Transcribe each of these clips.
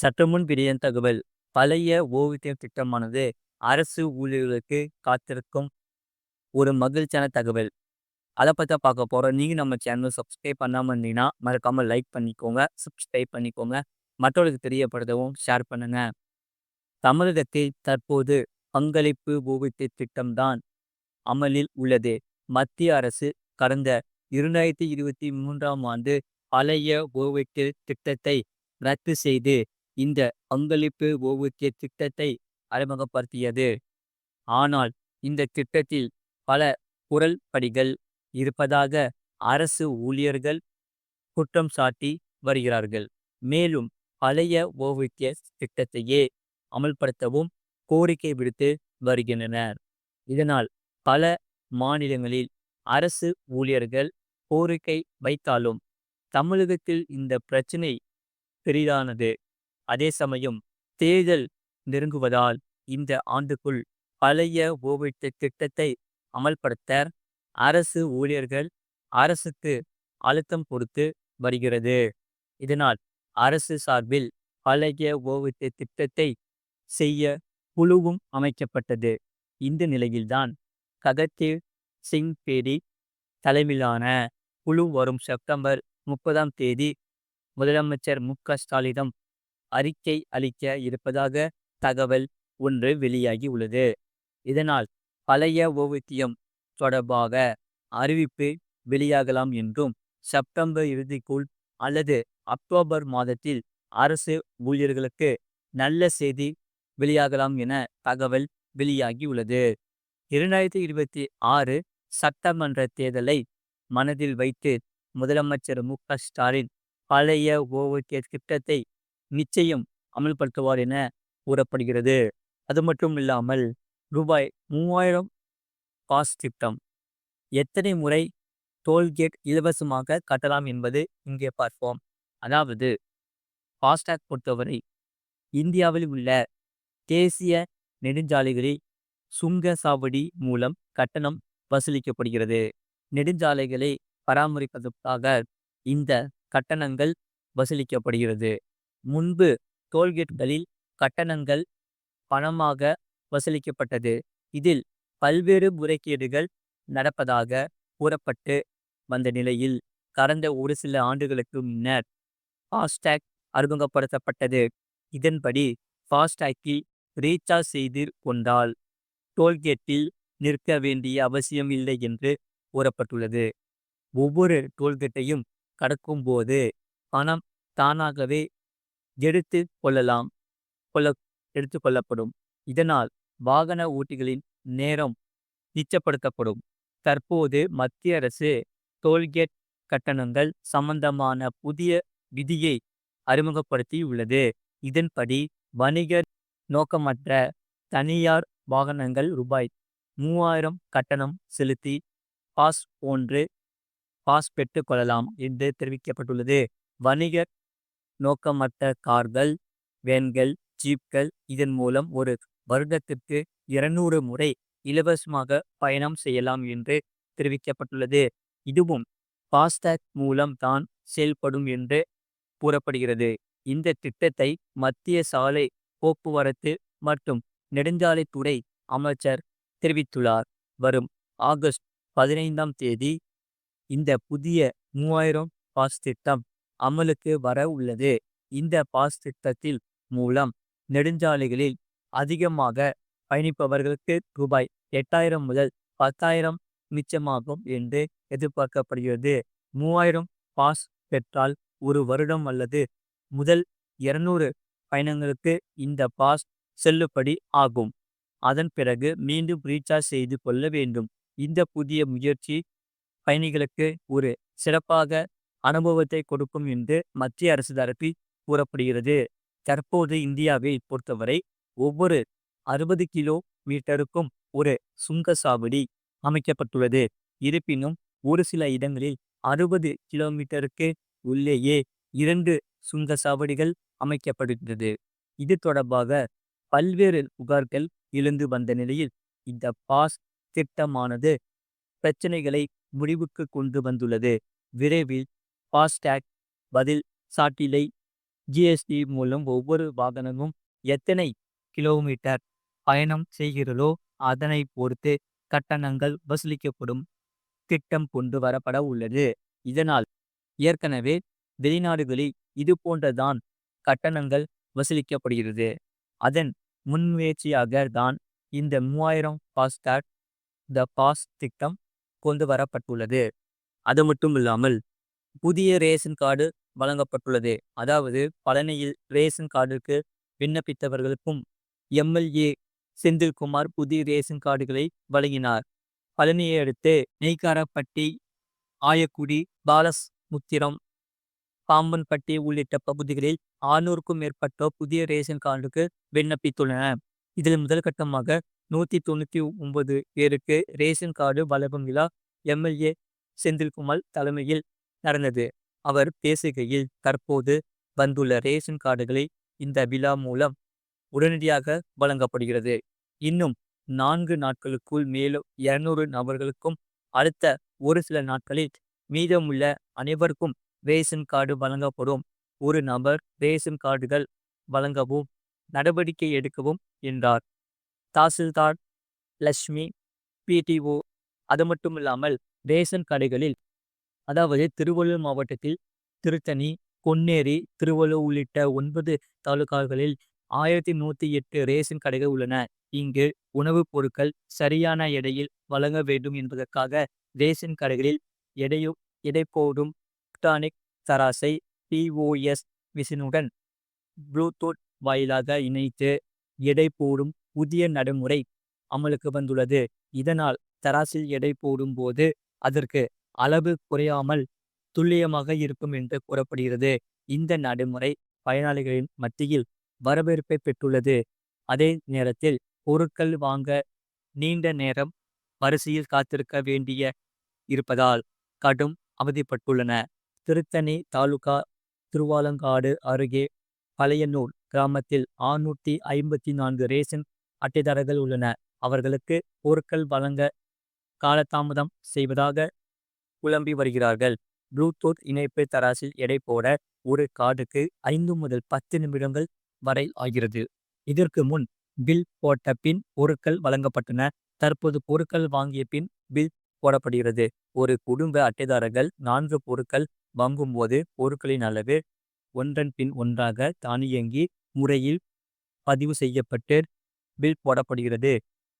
சற்றுமுன் பிரியன் தகவல். பழைய ஓய்வூதிய திட்டமானது அரசு ஊழியர்களுக்கு காத்திருக்கும் ஒரு மகிழ்ச்சியான தகவல். அதை பற்றி பார்க்க போகிறோம் நீங்கள் நம்ம சேனல் சப்ஸ்கிரைப் பண்ணாமல் இருந்தீங்கன்னா மறக்காமல் லைக் பண்ணிக்கோங்க சப்ஸ்கிரைப் பண்ணிக்கோங்க. மற்றவர்களுக்கு தெரியப்படுத்தவும் ஷேர் பண்ணுங்க. தமிழகத்தில் தற்போது பங்களிப்பு ஓய்வூதிய திட்டம்தான் அமலில் உள்ளது. மத்திய அரசு கடந்த இரண்டாயிரத்தி இருபத்தி மூன்றாம் ஆண்டு பழைய ஓய்வூதிய திட்டத்தை ரத்து செய்து இந்த பங்களிப்பு ஓய்வூதிய திட்டத்தை அறிமுகப்படுத்தியது. ஆனால் இந்த திட்டத்தில் பல குரல்படிகள் இருப்பதாக அரசு ஊழியர்கள் குற்றம் சாட்டி வருகிறார்கள். மேலும் பழைய ஓய்வூதிய திட்டத்தையே அமல்படுத்தவும் கோரிக்கை விடுத்து வருகின்றனர். இதனால் பல மாநிலங்களில் அரசு ஊழியர்கள் கோரிக்கை வைத்தாலும் தமிழகத்தில் இந்த பிரச்சினை பெரிதானது. அதே சமயம் தேர்தல் நெருங்குவதால் இந்த ஆண்டுக்குள் பழைய ஓய்வூதிய திட்டத்தை அமல்படுத்த அரசு ஊழியர்கள் அரசுக்கு அழுத்தம் கொடுத்து வருகிறது. இதனால் அரசு சார்பில் பழைய ஓய்வூதிய திட்டத்தை செய்ய குழுவும் அமைக்கப்பட்டது. இந்த நிலையில்தான் ககத்தீவ் சிங் பேடி தலைமையிலான குழு வரும் செப்டம்பர் முப்பதாம் தேதி முதலமைச்சர் மு க ஸ்டாலினிடம் அறிக்கை அளிக்க இருப்பதாக தகவல் ஒன்று வெளியாகி உள்ளது. இதனால் பழைய ஓவியம் தொடர்பாக அறிவிப்பு வெளியாகலாம் என்றும் செப்டம்பர் இறுதிக்குள் அல்லது அக்டோபர் மாதத்தில் அரசு ஊழியர்களுக்கு நல்ல செய்தி வெளியாகலாம் என தகவல் வெளியாகி உள்ளது. இரண்டாயிரத்தி இருபத்தி ஆறு சட்டமன்ற தேர்தலை மனதில் வைத்து முதலமைச்சர் மு க ஸ்டாலின் பழைய ஓய்வூதிய திட்டத்தை நிச்சயம் அமல்படுத்துவார் என கூறப்படுகிறது. அது மட்டும் இல்லாமல் ரூபாய் மூவாயிரம் பாஸ் திட்டம். எத்தனை முறை டோல்கேட் இலவசமாக கட்டலாம் என்பது இங்கே பார்ப்போம். அதாவது ஃபாஸ்டாக் பொறுத்தவரை இந்தியாவில் உள்ள தேசிய நெடுஞ்சாலைகளில் சுங்க சாவடி மூலம் கட்டணம் வசூலிக்கப்படுகிறது. நெடுஞ்சாலைகளை பராமரிப்பதற்காக இந்த கட்டணங்கள் வசூலிக்கப்படுகிறது. முன்பு டோல்கேட்களில் கட்டணங்கள் பணமாக வசூலிக்கப்பட்டது. இதில் பல்வேறு முறைகேடுகள் நடப்பதாக கூறப்பட்டு வந்த நிலையில் கடந்த ஒரு சில ஆண்டுகளுக்கு முன்னர் ஃபாஸ்டேக் அறிமுகப்படுத்தப்பட்டது. இதன்படி ஃபாஸ்டேக்கில் ரீசார்ஜ் செய்து கொண்டால் டோல்கேட்டில் நிற்க வேண்டிய அவசியம் இல்லை என்று கூறப்பட்டுள்ளது. ஒவ்வொரு டோல்கேட்டையும் கடக்கும்போது பணம் தானாகவே எடுத்து கொள்ளலாம் கொள்ள எடுத்து கொள்ளப்படும். இதனால் வாகன ஓட்டிகளின் நேரம் மிச்சப்படுத்தப்படும். தற்போது மத்திய அரசு டோல்கேட் கட்டணங்கள் சம்பந்தமான புதிய விதியை அறிமுகப்படுத்தி உள்ளது இதன்படி வணிக நோக்கமற்ற தனியார் வாகனங்கள் ரூபாய் மூவாயிரம் கட்டணம் செலுத்தி பாஸ் போன்று பாஸ் பெற்றுக் கொள்ளலாம் என்று தெரிவிக்கப்பட்டுள்ளது. வணிகர் நோக்கமற்ற கார்கள் வேன்கள் ஜீப்கள் இதன் மூலம் ஒரு வருடத்திற்கு இருநூறு முறை இலவசமாக பயணம் செய்யலாம் என்று தெரிவிக்கப்பட்டுள்ளது. இதுவும் பாஸ்டாக் மூலம் தான் செயல்படும் என்று கூறப்படுகிறது. இந்த திட்டத்தை மத்திய சாலை போக்குவரத்து மற்றும் நெடுஞ்சாலைத்துறை அமைச்சர் தெரிவித்துள்ளார். வரும் ஆகஸ்ட் பதினைந்தாம் தேதி இந்த புதிய மூவாயிரம் பாஸ் திட்டம் அமலுக்கு வர உள்ளது. இந்த பாஸ் திட்டத்தில் மூலம் நெடுஞ்சாலைகளில் அதிகமாக பயணிப்பவர்களுக்கு ரூபாய் எட்டாயிரம் முதல் பத்தாயிரம் மிச்சமாகும் என்று எதிர்பார்க்கப்படுகிறது. மூவாயிரம் பாஸ் பெற்றால் ஒரு வருடம் அல்லது முதல் இருநூறு பயணங்களுக்கு இந்த பாஸ் செல்லுபடி ஆகும். அதன் பிறகு மீண்டும் ரீசார்ஜ் செய்து கொள்ள வேண்டும். இந்த புதிய முயற்சி பயணிகளுக்கு ஒரு சிறப்பாக அனுபவத்தை கொடுக்கும் என்று மத்திய அரசு தரப்பில் கூறப்படுகிறது. தற்போது இந்தியாவை பொறுத்தவரை ஒவ்வொரு அறுபது கிலோ மீட்டருக்கும் ஒரு சுங்க சாவடி அமைக்கப்பட்டுள்ளது. இருப்பினும் ஒரு சில இடங்களில் அறுபது கிலோமீட்டருக்கு உள்ளேயே இரண்டு சுங்க சாவடிகள் அமைக்கப்படுகிறது இது தொடர்பாக பல்வேறு புகார்கள் எழுந்து வந்த நிலையில் இந்த பாஸ் திட்டமானது பிரச்சனைகளை முடிவுக்கு கொண்டு வந்துள்ளது. விரைவில் ஃபாஸ்டேக் பதில் சாட்டிலை ஜிஎஸ்டி மூலம் ஒவ்வொரு வாகனமும் எத்தனை கிலோமீட்டர் பயணம் செய்கிறதோ அதனை பொறுத்து கட்டணங்கள் வசூலிக்கப்படும் திட்டம் கொண்டு வரப்பட உள்ளது. இதனால் ஏற்கனவே வெளிநாடுகளில் இது போன்றதான் கட்டணங்கள் வசூலிக்கப்படுகிறது. அதன் முன்முயற்சியாக தான் இந்த மூவாயிரம் பாஸ்டாக் த பாஸ் திட்டம் கொண்டு வரப்பட்டுள்ளது. அது மட்டும் இல்லாமல் புதிய ரேஷன் கார்டு வழங்கப்பட்டுள்ளது. அதாவது பழனியில் ரேஷன் கார்டுக்கு விண்ணப்பித்தவர்களுக்கும் எம்எல்ஏ செந்தில்குமார் புதிய ரேஷன் கார்டுகளை வழங்கினார். பழனியை அடுத்து நெய்காரப்பட்டி ஆயக்குடி பாலஸ் முத்திரம் பாம்பன்பட்டி உள்ளிட்ட பகுதிகளில் ஆறுநூறுக்கும் மேற்பட்டோர் புதிய ரேஷன் கார்டுக்கு விண்ணப்பித்துள்ளனர். இதில் முதல் கட்டமாக நூற்றி தொண்ணூற்றி ஒன்பது பேருக்கு ரேஷன் கார்டு வழங்கும் விழா எம்எல்ஏ செந்தில்குமார் தலைமையில் நடந்தது. அவர் பேசுகையில் தற்போது வந்துள்ள ரேஷன் கார்டுகளை இந்த விழா மூலம் உடனடியாக வழங்கப்படுகிறது. இன்னும் நான்கு நாட்களுக்குள் மேலும் இருநூறு நபர்களுக்கும் அடுத்த ஒரு சில நாட்களில் மீதமுள்ள அனைவருக்கும் ரேஷன் கார்டு வழங்கப்படும். ஒரு நபர் ரேஷன் கார்டுகள் வழங்கவும் நடவடிக்கை எடுக்கவும் என்றார். தாசில்தார் லட்சுமி பிடிஓ அது மட்டுமில்லாமல் ரேஷன் கடைகளில் அதாவது திருவள்ளூர் மாவட்டத்தில் திருத்தணி பொன்னேரி திருவள்ளூர் உள்ளிட்ட ஒன்பது தாலுகாக்களில் ஆயிரத்தி நூற்றி எட்டு ரேஷன் கடைகள் உள்ளன. இங்கு உணவுப் பொருட்கள் சரியான எடையில் வழங்க வேண்டும் என்பதற்காக ரேஷன் கடைகளில் எடையு எடை போடும் டானிக் தராசை பிஓஎஸ் மிஷினுடன் ப்ளூடூத் வாயிலாக இணைத்து எடை போடும் புதிய நடைமுறை அமலுக்கு வந்துள்ளது. இதனால் தராசில் எடை போடும் போது அதற்கு அளவு குறையாமல் துல்லியமாக இருக்கும் என்று கூறப்படுகிறது. இந்த நடைமுறை பயனாளிகளின் மத்தியில் வரவேற்பை பெற்றுள்ளது. அதே நேரத்தில் பொருட்கள் வாங்க நீண்ட நேரம் வரிசையில் காத்திருக்க வேண்டிய இருப்பதால் கடும் அவதிப்பட்டுள்ளன. திருத்தணி தாலுகா திருவாலங்காடு அருகே பழையனூர் கிராமத்தில் ஆறுநூற்றி ஐம்பத்தி நான்கு ரேஷன் அட்டைதாரர்கள் உள்ளன. அவர்களுக்கு பொருட்கள் வழங்க காலதாமதம் செய்வதாக புலம்பி வருகிறார்கள். ப்ளூடூத் இணைப்பு தராசில் எடை போட ஒரு கார்டுக்கு ஐந்து முதல் பத்து நிமிடங்கள் வரை ஆகிறது. இதற்கு முன் பில் போட்ட பின் பொருட்கள் வழங்கப்பட்டன. தற்போது பொருட்கள் வாங்கிய பின் பில் போடப்படுகிறது. ஒரு குடும்ப அட்டைதாரர்கள் நான்கு பொருட்கள் வாங்கும்போது பொருட்களின் அளவு ஒன்றன் பின் ஒன்றாக தானியங்கி முறையில் பதிவு செய்யப்பட்டு பில் போடப்படுகிறது.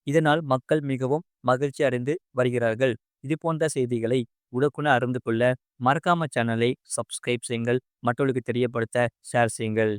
இதனால் மக்கள் மிகவும் மகிழ்ச்சி அடைந்து வருகிறார்கள். இது போன்ற செய்திகளை உடக்குன அறிந்து கொள்ள மறக்காம சேனலை சப்ஸ்கிரைப் செய்யுங்கள். மற்றவர்களுக்கு தெரியப்படுத்த ஷேர் செய்யுங்கள்.